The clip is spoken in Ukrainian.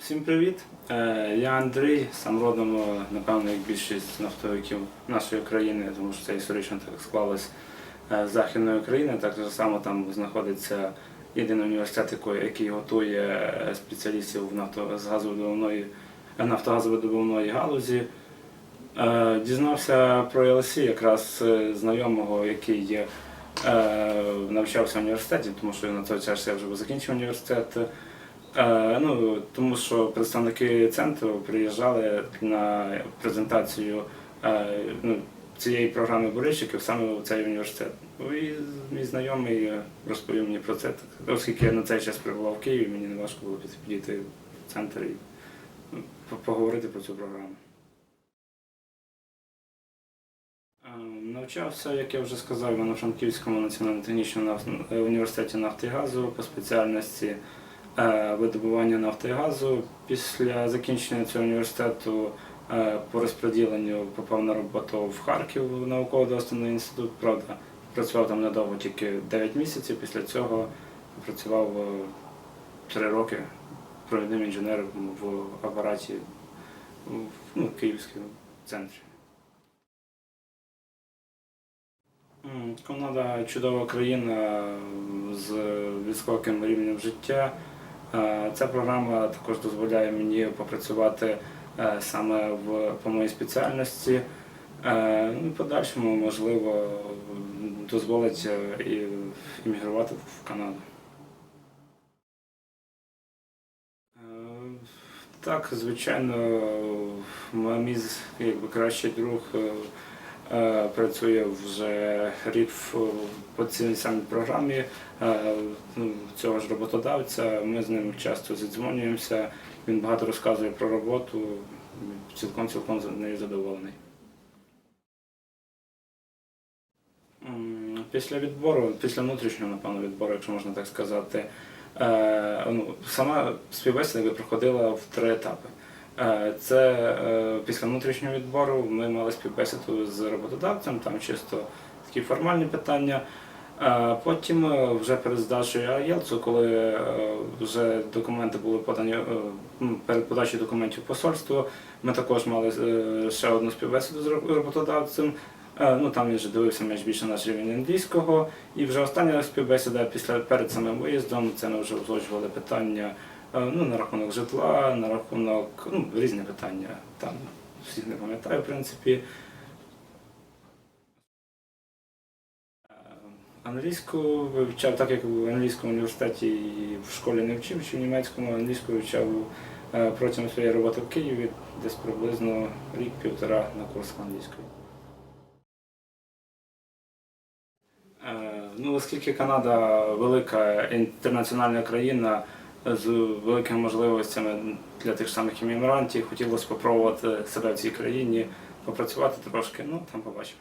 Всім привіт! Е, Я Андрій, сам родом, е, напевно, як більшість нафтовиків нашої країни, тому що це історично так склалось е, з Західної України. Так само там знаходиться єдиний університет, який- готує спеціалістів в нафтогазовидобувної галузі. Дізнався про ЛСІ якраз знайомого, який є, навчався в університеті, тому що на той час я вже закінчив університет. Е, ну, тому що представники центру приїжджали на презентацію е, ну, цієї програми болельщиків саме в цей університет. Ну, І мій знайомий е, розповів мені про це. Оскільки я на цей час перебував в Києві, мені не важко було підійти в центр і ну, поговорити про цю програму. Навчався, як я вже сказав, в Івано-Франківському національно-технічному університеті нафти і газу по спеціальності видобування нафти і газу. Після закінчення цього університету е, по розподіленню попав на роботу в Харків науково-дослідний інститут. Правда, працював там недовго, тільки 9 місяців. Після цього працював 3 роки провідним інженером в апараті в ну, в Київському центрі. Канада чудова країна з високим рівнем життя. Е, Ця програма також дозволяє мені попрацювати е, саме в, по моїй спеціальності. Е, ну, В подальшому, можливо, дозволить і іммігрувати в Канаду. Так, звичайно, мій якби кращий друг працює вже рік по цій самій програмі е, ну, цього ж роботодавця. Ми з ним часто зідзвонюємося. Він багато розказує про роботу, цілком цілком нею задоволений. Після відбору, після внутрішнього, напевно, відбору, якщо можна так сказати, е, ну, сама співбесіда проходила в три етапи. Е, Це е, після внутрішнього відбору ми мали співбесіду з роботодавцем, там чисто такі формальні питання. Е, Потім вже перед здачею АЄЛЦу, коли вже документи були подані перед подачею документів в посольство, ми також мали ще одну співбесіду з роботодавцем. Ну там він вже дивився менш більше наш рівень англійського. І вже остання співбесіда після перед самим виїздом це ми вже узгоджували питання ну, на рахунок житла, на рахунок ну, різні питання. Там всіх не пам'ятаю, в принципі. Е, Англійську вивчав, так як в англійському університеті і в школі не вчив, чи в німецькому англійську вивчав е, протягом своєї роботи в Києві десь приблизно рік-півтора на курс англійської. Е, Ну, оскільки Канада велика інтернаціональна країна з великими можливостями для тих самих іммігрантів, хотілося спробувати себе в цій країні, попрацювати трошки, ну там побачимо.